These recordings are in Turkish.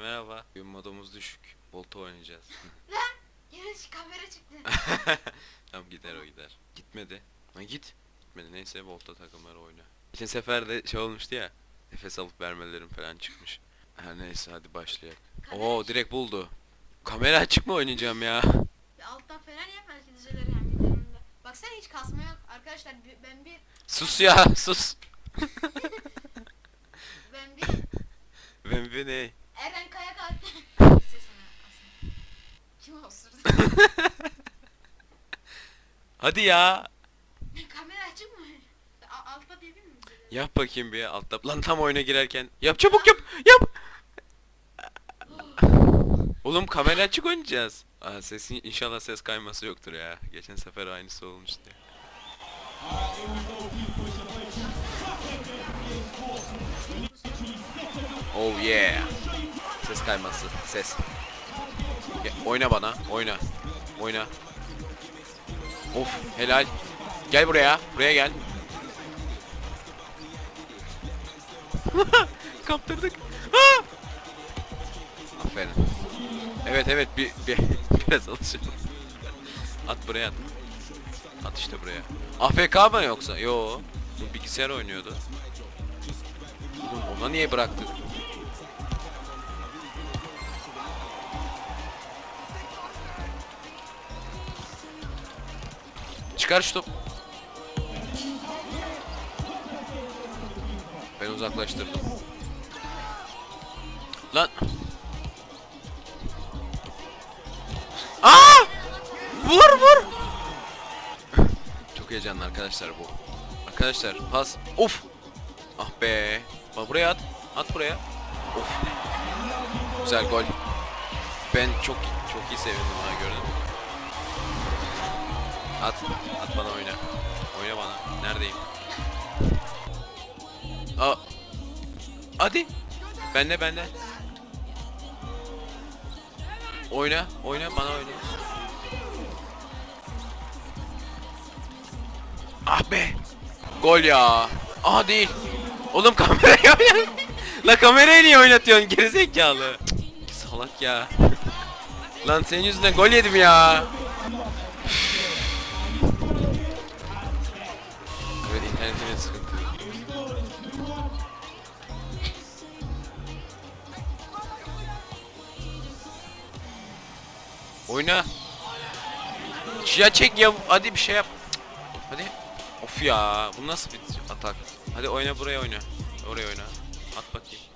Merhaba. Oyun modumuz düşük. Volta oynayacağız. Yine şu kamera çıktı. tamam gider o gider. Gitmedi. Ha git. Gitmedi. Neyse Volta takımları oyna. Geçen sefer de şey olmuştu ya. Nefes alıp vermelerim falan çıkmış. Her neyse hadi başlayalım. Kamera Oo açık. direkt buldu. Kamera açık mı oynayacağım ya? Alttan falan yap belki düzelir yani videomda. Baksana hiç kasma yok. Arkadaşlar ben bir Sus ya sus. ben bir Ben bir ne? Eren Kaya aslında. Kim osurdu? Hadi ya. kamera açık mı? A- altta diyebilir miyim? Yap bakayım bir altta. Lan tam oyuna girerken. Yap çabuk yap. Yap. Oğlum kamera açık oynayacağız. Aa, sesin inşallah ses kayması yoktur ya. Geçen sefer aynısı olmuştu. Oh yeah. Ses kayması. Ses. Ya, oyna bana. Oyna. Oyna. Of helal. Gel buraya. Buraya gel. Kaptırdık. Ah! Aferin. Evet evet bir, bir biraz alışalım. At buraya at. At işte buraya. AFK mı yoksa? Yo. Bu bilgisayar oynuyordu. Oğlum ona niye bıraktık? Çıkar şu top. Ben uzaklaştırdım. Lan. Aa! Vur vur. Çok heyecanlı arkadaşlar bu. Arkadaşlar pas. Of. Ah be. Bak buraya at. At buraya. Of. Güzel gol. Ben çok çok iyi sevindim ha gördün mü? At. At bana oyna. Oyna bana. Neredeyim? Aa. Hadi. Bende bende. Oyna, oyna, bana oyna. Ah be. Gol ya. Aha değil. Oğlum kamerayı oynat. La kamerayı niye oynatıyorsun gerizekalı? Salak ya. Lan senin yüzünden gol yedim ya. İnternetimin sıkıntı. Oyna. Ya çek ya hadi bir şey yap. Hadi. Of ya bu nasıl bir atak? Hadi oyna buraya oyna. Oraya oyna. At bakayım.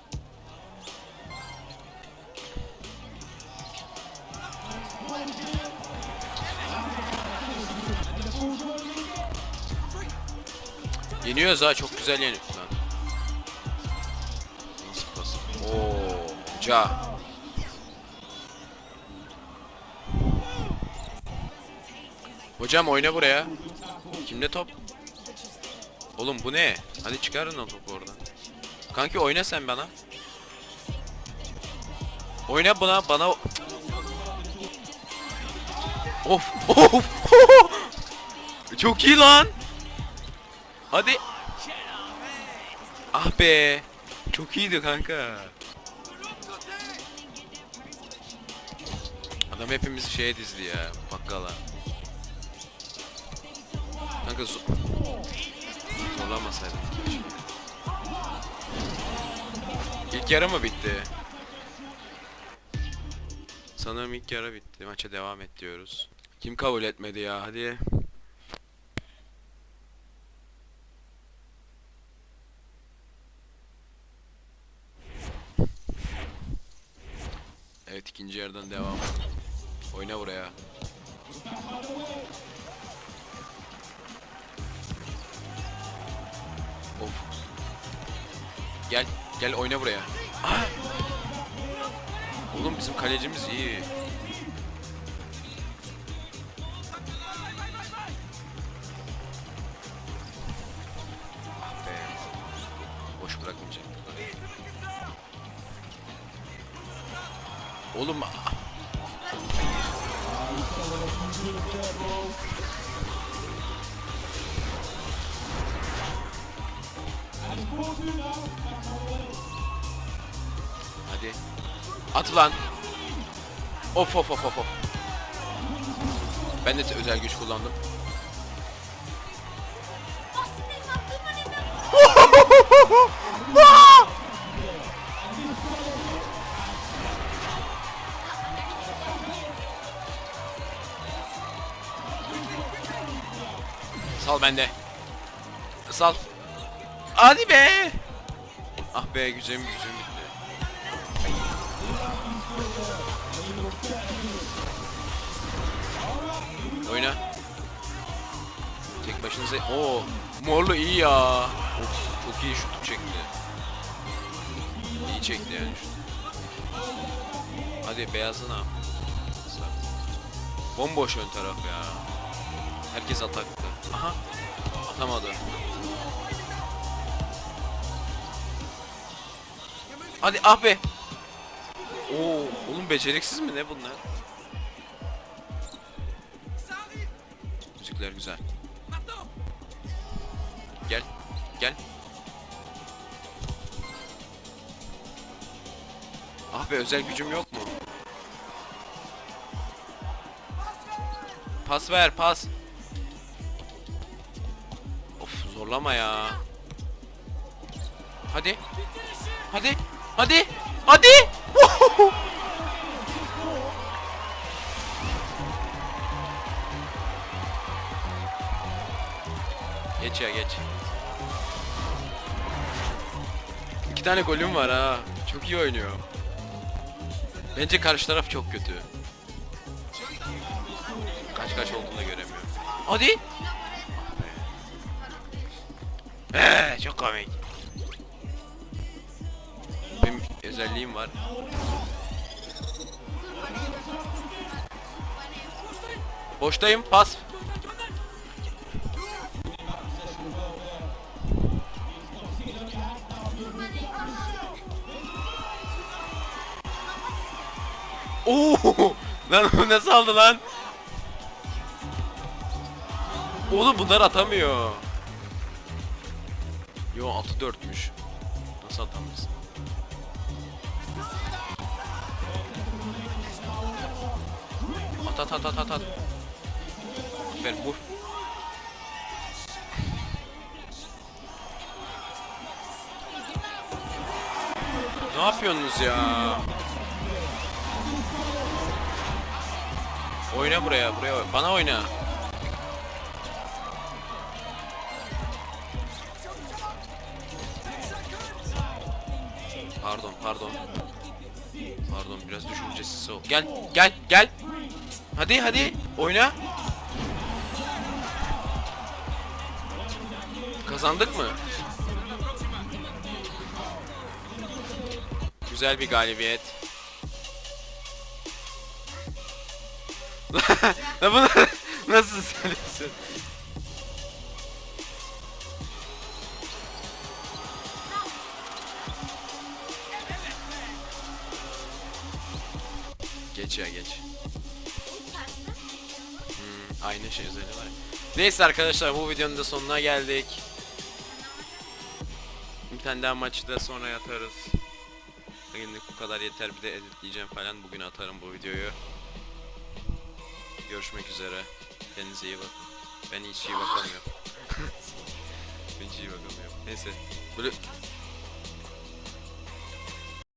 Yeniyoruz ha çok güzel yeniyor. Lan. Nasıl? Oo, ca. Hocam oyna buraya. Kimde top? Oğlum bu ne? Hadi çıkarın o topu oradan. Kanki oyna sen bana. Oyna buna bana. Of of. Çok iyi lan. Hadi. Ah be. Çok iyiydi kanka. Adam hepimizi şeye dizdi ya. Bakkala. Kanka zo zorlamasaydın. keşke. İlk yarı mı bitti? Sanırım ilk yarı bitti. Maça devam et diyoruz. Kim kabul etmedi ya? Hadi. Evet ikinci yarıdan devam. Oyna buraya. Of. Gel, gel oyna buraya. Aa! Oğlum bizim kalecimiz iyi. Hadi. At lan. Of of of of of. Ben de özel güç kullandım. Sal bende. Sal. Hadi be. Ah be güzelim güzelim bitti. Oyna. Tek başınıza... Oo, morlu iyi ya. Of, çok iyi şut çekti. İyi çekti yani şut. Hadi beyazına. Bomboş ön taraf ya. Herkes atakta. Aha. Atamadı. Hadi ah be. Oo, oğlum beceriksiz mi ne bunlar? Müzikler güzel. Gel. Gel. Ah be özel gücüm yok mu? Pas ver pas. Zorlama ya. Hadi. Hadi. Hadi. Hadi. geç ya geç. İki tane golüm var ha. Çok iyi oynuyor. Bence karşı taraf çok kötü. Kaç kaç olduğunu da göremiyorum. Hadi. Çok komik. Benim özelliğim var. Boştayım pas. Oo! Lan o nasıl aldı lan? Oğlum bunlar atamıyor. Yo 6-4'müş. Nasıl atamıyorsun? At at at at at at. Aferin vur. Ne yapıyorsunuz ya? Oyna buraya, buraya. Bana oyna. Pardon, pardon. Pardon, biraz düşüncesiz ol. Gel, gel, gel. Hadi, hadi. Oyna. Kazandık mı? Güzel bir galibiyet. Bunu nasıl söylüyorsun? Geç ya geç. Hmm, aynı şey üzerine var. Neyse arkadaşlar bu videonun da sonuna geldik. Bir tane daha maçı da sonra yatarız. Bugünlük bu kadar yeter bir de editleyeceğim falan bugün atarım bu videoyu. Görüşmek üzere. Kendinize iyi bakın. Ben hiç iyi bakamıyorum. ben hiç iyi bakamıyorum. Neyse. Böyle